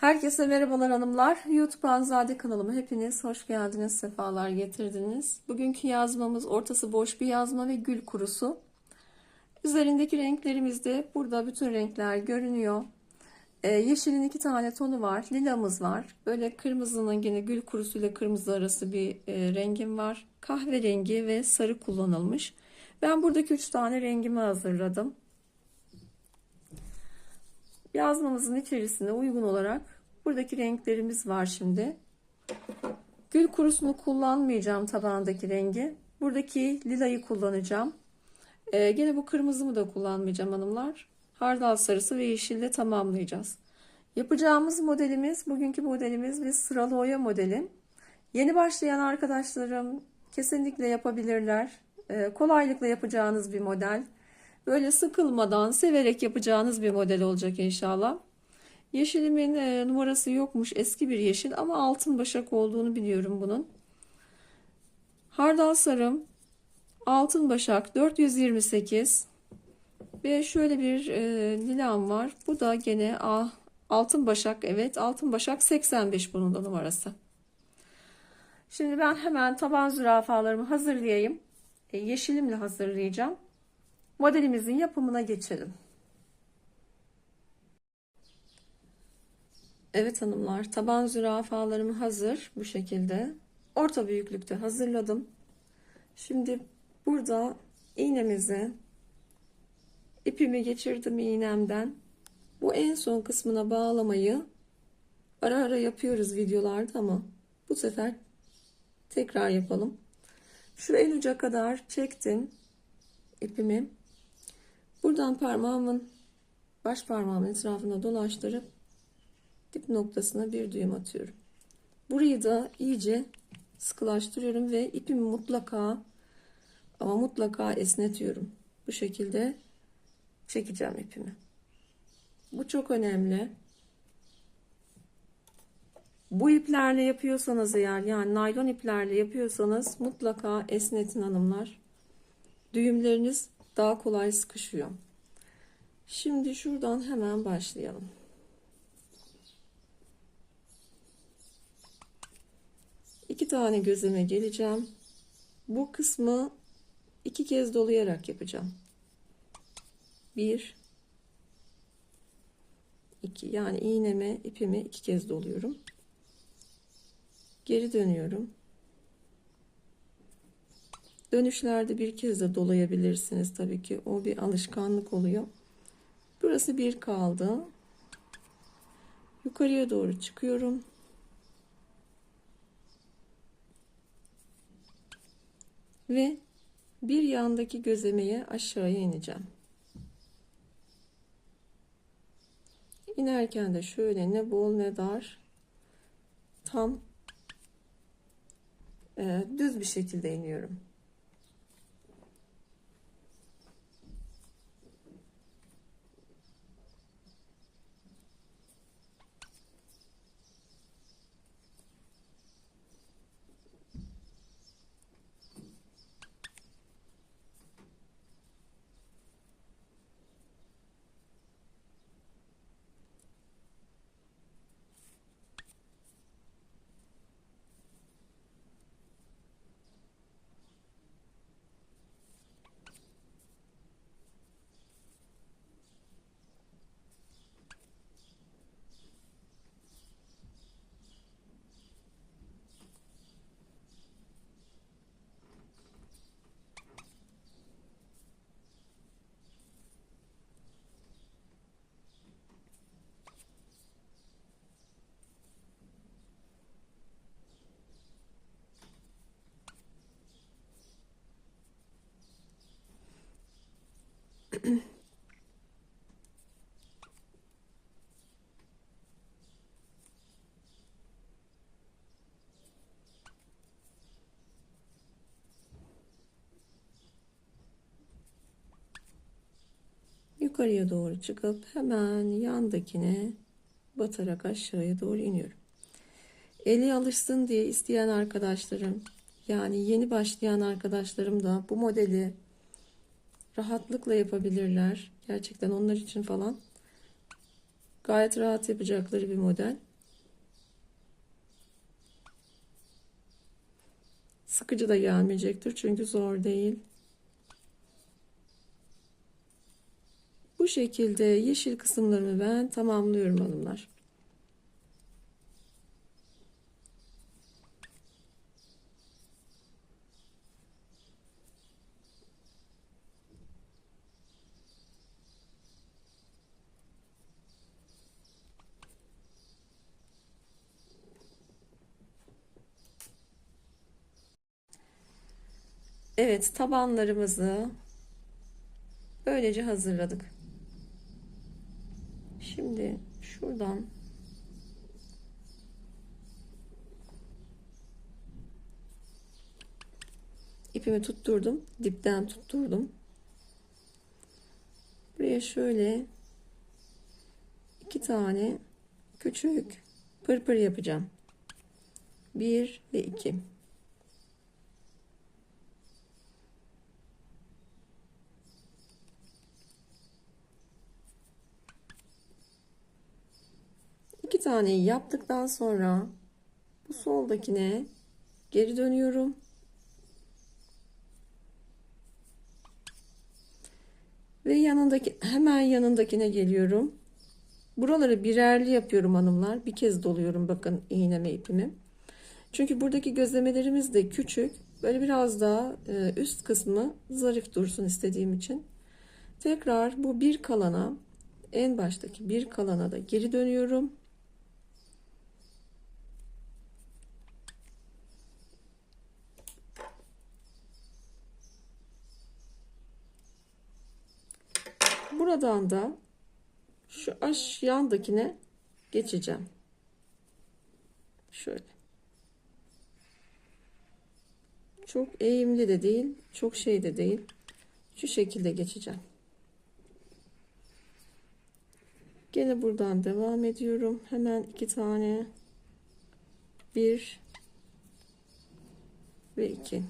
Herkese merhabalar hanımlar. YouTube Anzade kanalıma hepiniz hoş geldiniz, sefalar getirdiniz. Bugünkü yazmamız ortası boş bir yazma ve gül kurusu. Üzerindeki renklerimiz de burada bütün renkler görünüyor. Ee, yeşilin iki tane tonu var, lilamız var. Böyle kırmızının yine gül kurusuyla kırmızı arası bir e, rengim var. Kahverengi ve sarı kullanılmış. Ben buradaki üç tane rengimi hazırladım. Yazmamızın içerisine uygun olarak buradaki renklerimiz var şimdi. Gül kurusunu kullanmayacağım tabağındaki rengi. Buradaki lilayı kullanacağım. Ee, gene bu kırmızımı da kullanmayacağım hanımlar. Hardal sarısı ve yeşille tamamlayacağız. Yapacağımız modelimiz, bugünkü modelimiz bir sıralı oya modeli. Yeni başlayan arkadaşlarım kesinlikle yapabilirler. Ee, kolaylıkla yapacağınız bir model. Böyle sıkılmadan, severek yapacağınız bir model olacak inşallah. Yeşilimin e, numarası yokmuş. Eski bir yeşil ama altın başak olduğunu biliyorum bunun. Hardal sarım altın başak 428 ve şöyle bir e, lilam var. Bu da gene ah, altın başak. Evet altın başak 85 bunun da numarası. Şimdi ben hemen taban zürafalarımı hazırlayayım. E, yeşilimle hazırlayacağım modelimizin yapımına geçelim. Evet hanımlar taban zürafalarım hazır bu şekilde. Orta büyüklükte hazırladım. Şimdi burada iğnemizi ipimi geçirdim iğnemden. Bu en son kısmına bağlamayı ara ara yapıyoruz videolarda ama bu sefer tekrar yapalım. Şu en uca kadar çektim ipimi. Buradan parmağımın baş parmağımın etrafına dolaştırıp dip noktasına bir düğüm atıyorum. Burayı da iyice sıkılaştırıyorum ve ipimi mutlaka ama mutlaka esnetiyorum. Bu şekilde çekeceğim ipimi. Bu çok önemli. Bu iplerle yapıyorsanız eğer yani naylon iplerle yapıyorsanız mutlaka esnetin hanımlar. Düğümleriniz daha kolay sıkışıyor. Şimdi şuradan hemen başlayalım. İki tane gözeme geleceğim. Bu kısmı iki kez dolayarak yapacağım. Bir, iki. Yani iğneme, ipimi iki kez doluyorum. Geri dönüyorum. Dönüşlerde bir kez de dolayabilirsiniz tabii ki. O bir alışkanlık oluyor. Burası bir kaldı. Yukarıya doğru çıkıyorum. Ve bir yandaki gözlemeye aşağıya ineceğim. İnerken de şöyle ne bol ne dar tam e, düz bir şekilde iniyorum. yukarıya doğru çıkıp hemen yandakine batarak aşağıya doğru iniyorum. Eli alışsın diye isteyen arkadaşlarım yani yeni başlayan arkadaşlarım da bu modeli rahatlıkla yapabilirler. Gerçekten onlar için falan gayet rahat yapacakları bir model. Sıkıcı da gelmeyecektir çünkü zor değil. Bu şekilde yeşil kısımlarını ben tamamlıyorum hanımlar. Evet, tabanlarımızı böylece hazırladık. Şimdi şuradan ipimi tutturdum. Dipten tutturdum. Buraya şöyle iki tane küçük pırpır yapacağım. Bir ve iki. İki taneyi yaptıktan sonra bu soldakine geri dönüyorum. Ve yanındaki hemen yanındakine geliyorum. Buraları birerli yapıyorum hanımlar. Bir kez doluyorum bakın iğneme ipimi. Çünkü buradaki gözlemelerimiz de küçük. Böyle biraz daha e, üst kısmı zarif dursun istediğim için. Tekrar bu bir kalana en baştaki bir kalana da geri dönüyorum. Buradan da şu aş yandakine geçeceğim. Şöyle. Çok eğimli de değil, çok şey de değil. Şu şekilde geçeceğim. Gene buradan devam ediyorum. Hemen iki tane. Bir ve iki.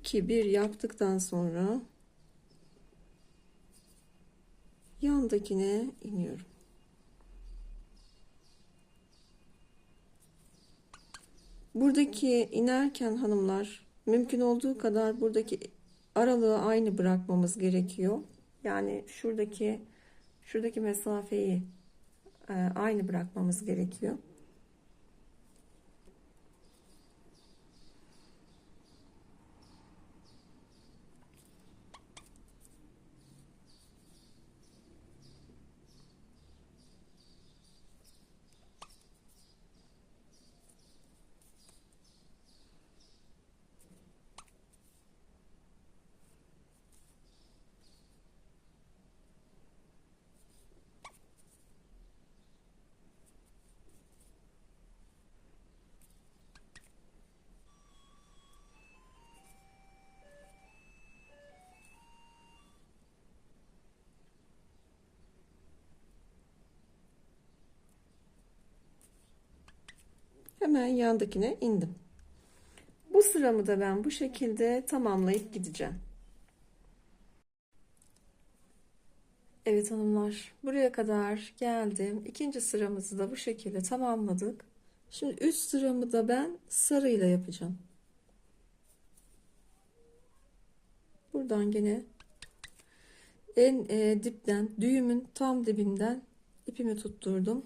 2 1 yaptıktan sonra yandakine iniyorum. Buradaki inerken hanımlar mümkün olduğu kadar buradaki aralığı aynı bırakmamız gerekiyor. Yani şuradaki şuradaki mesafeyi e, aynı bırakmamız gerekiyor. Hemen yandakine indim. Bu sıramı da ben bu şekilde tamamlayıp gideceğim. Evet hanımlar buraya kadar geldim. İkinci sıramızı da bu şekilde tamamladık. Şimdi üst sıramı da ben sarıyla yapacağım. Buradan gene en e, dipten düğümün tam dibinden ipimi tutturdum.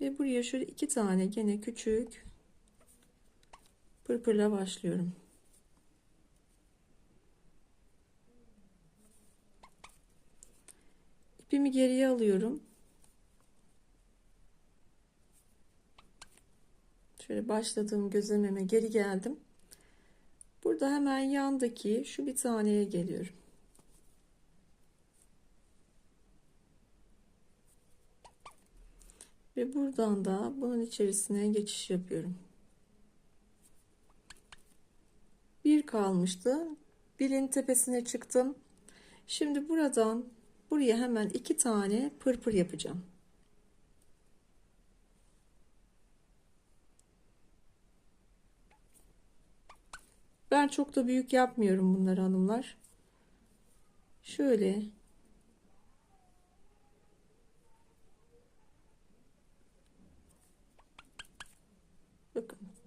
Ve buraya şöyle iki tane gene küçük pırpırla başlıyorum. İpimi geriye alıyorum. Şöyle başladığım gözlememe geri geldim. Burada hemen yandaki şu bir taneye geliyorum. Ve buradan da bunun içerisine geçiş yapıyorum. Bir kalmıştı. Birin tepesine çıktım. Şimdi buradan buraya hemen iki tane pırpır yapacağım. Ben çok da büyük yapmıyorum bunları hanımlar. Şöyle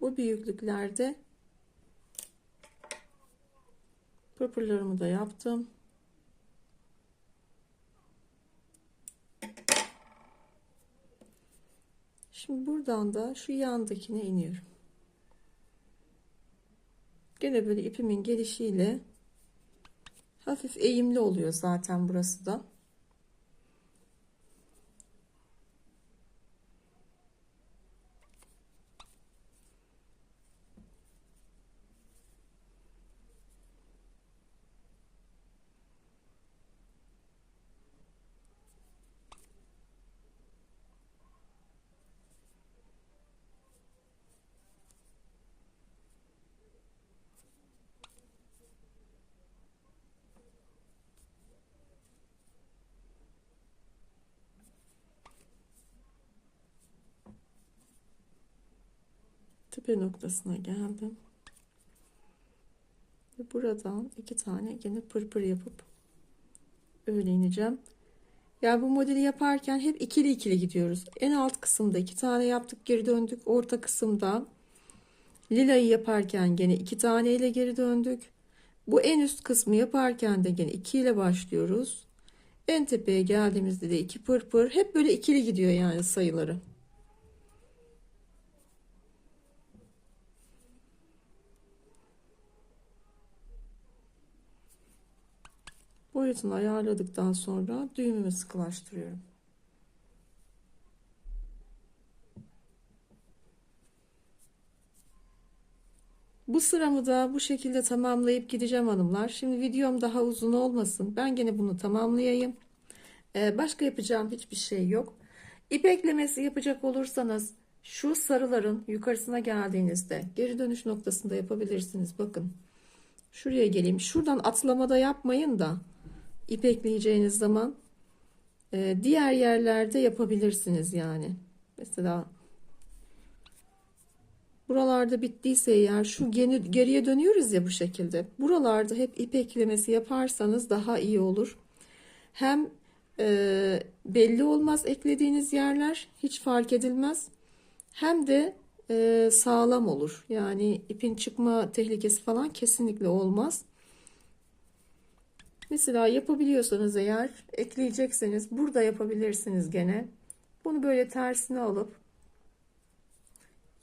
bu büyüklüklerde pırpırlarımı da yaptım. Şimdi buradan da şu yandakine iniyorum. Gene böyle ipimin gelişiyle hafif eğimli oluyor zaten burası da. Tepe noktasına geldim. Ve buradan iki tane yine pırpır yapıp öyle ineceğim. Yani bu modeli yaparken hep ikili ikili gidiyoruz. En alt kısımda iki tane yaptık geri döndük. Orta kısımda lilayı yaparken gene iki tane ile geri döndük. Bu en üst kısmı yaparken de gene iki ile başlıyoruz. En tepeye geldiğimizde de iki pırpır. Hep böyle ikili gidiyor yani sayıları. Boyutunu ayarladıktan sonra düğümümü sıkılaştırıyorum. Bu sıramı da bu şekilde tamamlayıp gideceğim hanımlar. Şimdi videom daha uzun olmasın. Ben gene bunu tamamlayayım. Ee, başka yapacağım hiçbir şey yok. İp eklemesi yapacak olursanız şu sarıların yukarısına geldiğinizde geri dönüş noktasında yapabilirsiniz. Bakın şuraya geleyim. Şuradan atlamada yapmayın da ip ekleyeceğiniz zaman e, diğer yerlerde yapabilirsiniz yani. Mesela buralarda bittiyse eğer şu geri, geriye dönüyoruz ya bu şekilde. Buralarda hep ip eklemesi yaparsanız daha iyi olur. Hem e, belli olmaz eklediğiniz yerler hiç fark edilmez. Hem de e, sağlam olur. Yani ipin çıkma tehlikesi falan kesinlikle olmaz. Mesela yapabiliyorsanız eğer ekleyecekseniz burada yapabilirsiniz gene. Bunu böyle tersine alıp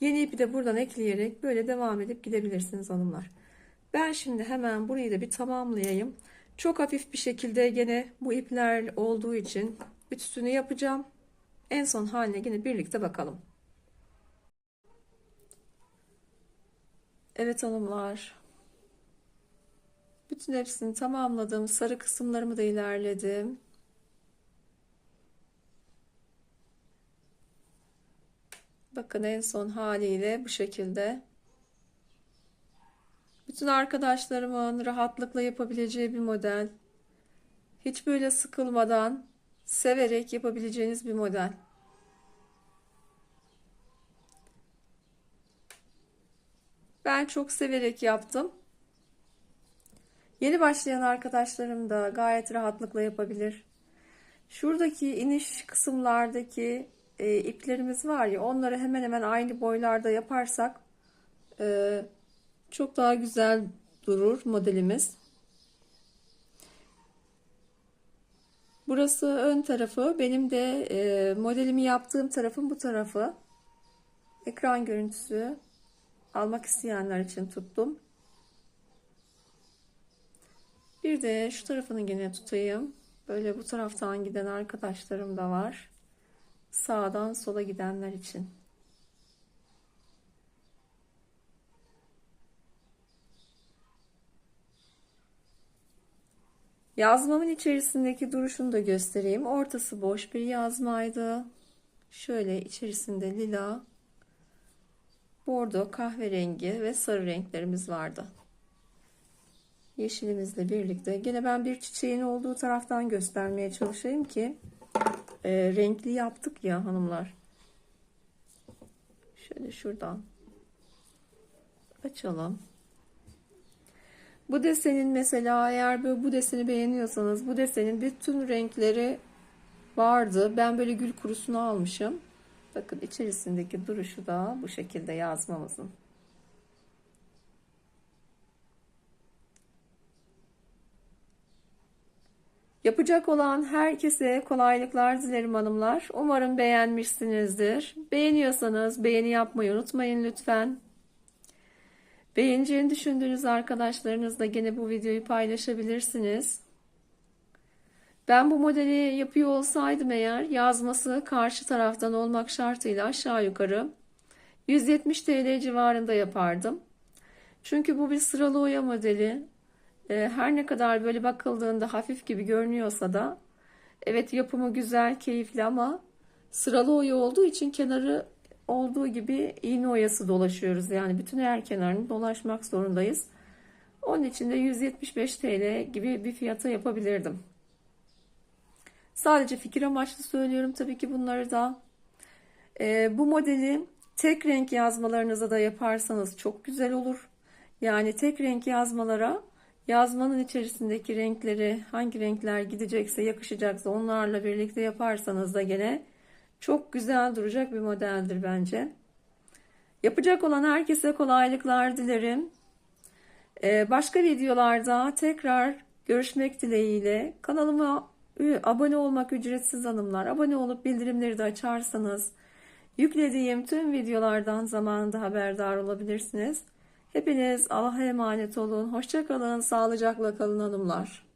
yeni ipi de buradan ekleyerek böyle devam edip gidebilirsiniz hanımlar. Ben şimdi hemen burayı da bir tamamlayayım. Çok hafif bir şekilde gene bu ipler olduğu için ütüsünü yapacağım. En son haline yine birlikte bakalım. Evet hanımlar. Bütün hepsini tamamladım. Sarı kısımlarımı da ilerledim. Bakın en son haliyle bu şekilde. Bütün arkadaşlarımın rahatlıkla yapabileceği bir model. Hiç böyle sıkılmadan severek yapabileceğiniz bir model. Ben çok severek yaptım. Yeni başlayan arkadaşlarım da gayet rahatlıkla yapabilir. Şuradaki iniş kısımlardaki e, iplerimiz var ya onları hemen hemen aynı boylarda yaparsak e, çok daha güzel durur modelimiz. Burası ön tarafı. Benim de e, modelimi yaptığım tarafın bu tarafı. Ekran görüntüsü almak isteyenler için tuttum. Bir de şu tarafını yine tutayım. Böyle bu taraftan giden arkadaşlarım da var. Sağdan sola gidenler için. Yazmamın içerisindeki duruşunu da göstereyim. Ortası boş bir yazmaydı. Şöyle içerisinde lila, bordo, kahverengi ve sarı renklerimiz vardı yeşilimizle birlikte. Yine ben bir çiçeğin olduğu taraftan göstermeye çalışayım ki e, renkli yaptık ya hanımlar. Şöyle şuradan açalım. Bu desenin mesela eğer böyle bu deseni beğeniyorsanız bu desenin bütün renkleri vardı. Ben böyle gül kurusunu almışım. Bakın içerisindeki duruşu da bu şekilde yazmamızın. Yapacak olan herkese kolaylıklar dilerim hanımlar. Umarım beğenmişsinizdir. Beğeniyorsanız beğeni yapmayı unutmayın lütfen. Beğeneceğini düşündüğünüz arkadaşlarınızla gene bu videoyu paylaşabilirsiniz. Ben bu modeli yapıyor olsaydım eğer yazması karşı taraftan olmak şartıyla aşağı yukarı 170 TL civarında yapardım. Çünkü bu bir sıralı oya modeli. Ee, Her ne kadar böyle bakıldığında hafif gibi görünüyorsa da evet yapımı güzel, keyifli ama sıralı oya olduğu için kenarı olduğu gibi iğne oyası dolaşıyoruz. Yani bütün her kenarını dolaşmak zorundayız. Onun için de 175 TL gibi bir fiyata yapabilirdim. Sadece fikir amaçlı söylüyorum tabii ki bunları da. Ee, bu modeli tek renk yazmalarınıza da yaparsanız çok güzel olur. Yani tek renk yazmalara yazmanın içerisindeki renkleri hangi renkler gidecekse yakışacaksa onlarla birlikte yaparsanız da gene çok güzel duracak bir modeldir bence. Yapacak olan herkese kolaylıklar dilerim. Ee, başka videolarda tekrar görüşmek dileğiyle. Kanalıma abone olmak ücretsiz hanımlar. Abone olup bildirimleri de açarsanız yüklediğim tüm videolardan zamanında haberdar olabilirsiniz. Hepiniz Allah'a emanet olun. Hoşça kalın, sağlıcakla kalın hanımlar.